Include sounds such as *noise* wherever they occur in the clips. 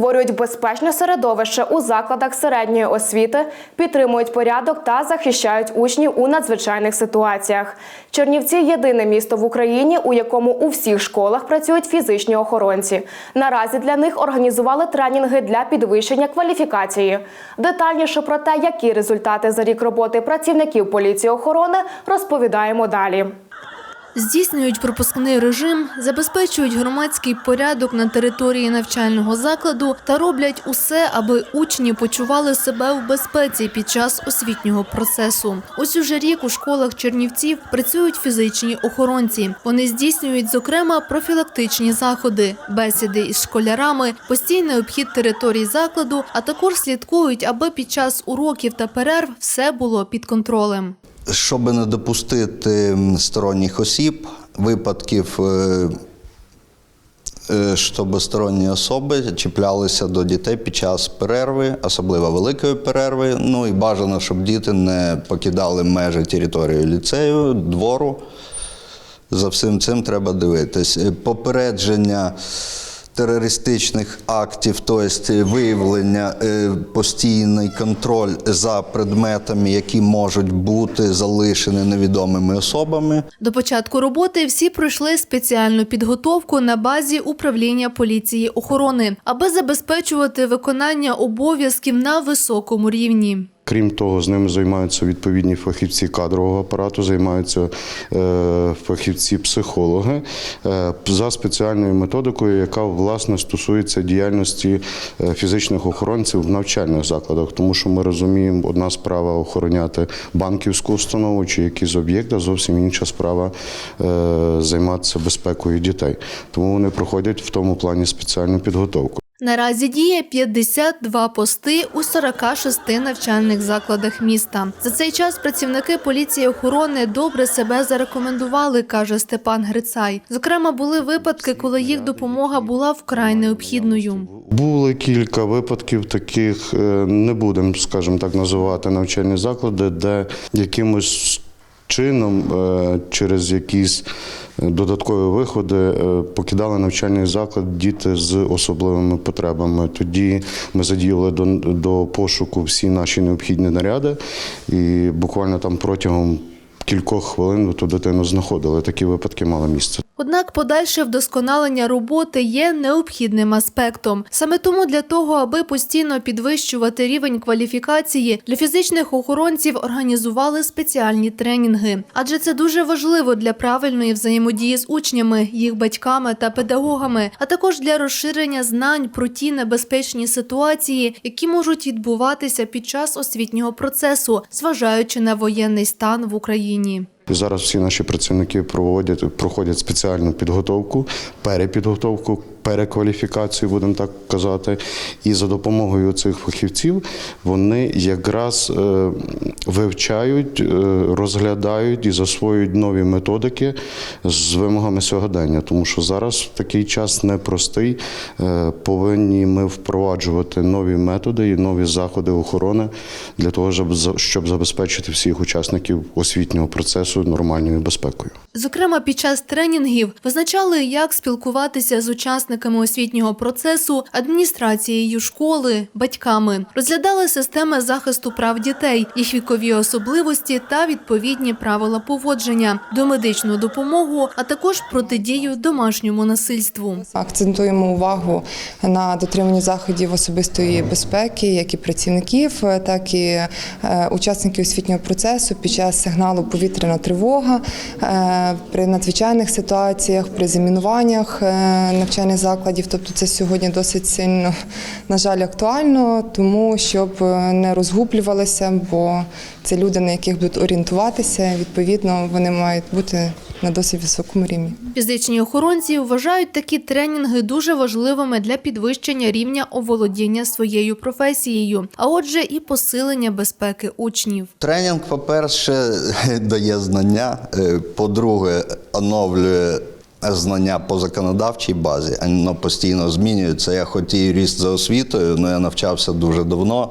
створюють безпечне середовище у закладах середньої освіти, підтримують порядок та захищають учнів у надзвичайних ситуаціях. Чернівці єдине місто в Україні, у якому у всіх школах працюють фізичні охоронці. Наразі для них організували тренінги для підвищення кваліфікації. Детальніше про те, які результати за рік роботи працівників поліції охорони, розповідаємо далі. Здійснюють пропускний режим, забезпечують громадський порядок на території навчального закладу та роблять усе, аби учні почували себе в безпеці під час освітнього процесу. Ось уже рік у школах Чернівців працюють фізичні охоронці. Вони здійснюють, зокрема, профілактичні заходи, бесіди із школярами, постійний обхід територій закладу, а також слідкують, аби під час уроків та перерв все було під контролем. Щоб не допустити сторонніх осіб, випадків, е, е, щоб сторонні особи чіплялися до дітей під час перерви, особливо великої перерви. Ну і бажано, щоб діти не покидали межі території ліцею, двору. За всім цим треба дивитись. Попередження терористичних актів, тобто виявлення, е, постійний контроль за предметами, які можуть бути залишені невідомими особами. До початку роботи всі пройшли спеціальну підготовку на базі управління поліції охорони, аби забезпечувати виконання обов'язків на високому рівні. Крім того, з ними займаються відповідні фахівці кадрового апарату, займаються е, фахівці-психологи е, за спеціальною методикою, яка власне стосується діяльності е, фізичних охоронців в навчальних закладах. Тому що ми розуміємо, одна справа охороняти банківську установу чи якийсь об'єкт, а зовсім інша справа займатися безпекою дітей. Тому вони проходять в тому плані спеціальну підготовку. Наразі діє 52 пости у 46 навчальних закладах міста. За цей час працівники поліції охорони добре себе зарекомендували, каже Степан Грицай. Зокрема, були випадки, коли їх допомога була вкрай необхідною. Були кілька випадків таких, е, не будемо, скажімо так, називати навчальні заклади, де якимось чином е, через якісь додаткові виходи е, покидали навчальний заклад діти з особливими потребами. Тоді ми задіяли до, до пошуку всі наші необхідні наряди, і буквально там протягом кількох хвилин ту дитину знаходили. Такі випадки мали місце. Однак подальше вдосконалення роботи є необхідним аспектом. Саме тому для того, аби постійно підвищувати рівень кваліфікації, для фізичних охоронців організували спеціальні тренінги. Адже це дуже важливо для правильної взаємодії з учнями, їх батьками та педагогами, а також для розширення знань про ті небезпечні ситуації, які можуть відбуватися під час освітнього процесу, зважаючи на воєнний стан в Україні. Зараз всі наші працівники проводять проходять спеціальну підготовку, перепідготовку, перекваліфікацію, будемо так казати. І за допомогою цих фахівців вони якраз е, вивчають, е, розглядають і засвоюють нові методики з вимогами сьогодення. Тому що зараз такий час непростий. Е, Повинні ми впроваджувати нові методи і нові заходи охорони для того, щоб за- щоб забезпечити всіх учасників освітнього процесу нормальною безпекою. Зокрема, під час тренінгів визначали, як спілкуватися з учасниками освітнього процесу, адміністрацією школи, батьками, розглядали системи захисту прав дітей, їх вікові особливості та відповідні правила поводження, домедичну допомогу, а також протидію домашньому насильству. Акцентуємо увагу на дотриманні заходів особистої безпеки, як і працівників, так і е, учасників освітнього процесу під час сигналу повітряна тривога, е, при надзвичайних ситуаціях, при замінуваннях е, навчальних закладів. Тобто це сьогодні досить сильно, на жаль, актуально, тому щоб е, не розгублювалися, бо це люди, на яких будуть орієнтуватися. Відповідно, вони мають бути на досить високому рівні. Фізичні охоронці вважають такі тренінги дуже важливими для підвищення рівня оволодіння своєю професією, а отже, і посилення безпеки учнів. Тренінг, по-перше, *laughs* дає знання, е, по-друге, оновлює знання по законодавчій базі, воно постійно змінюється. Я хоч і юрист за освітою, але я навчався дуже давно,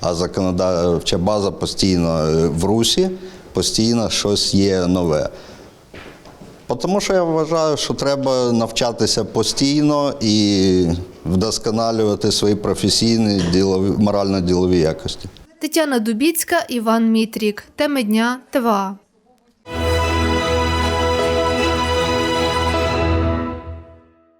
а законодавча база постійно е, в русі, постійно щось є нове. Тому що я вважаю, що треба навчатися постійно і вдосконалювати свої професійні ділові, морально-ділові якості. Тетяна Дубіцька, Іван Мітрік. Теми дня ТВА.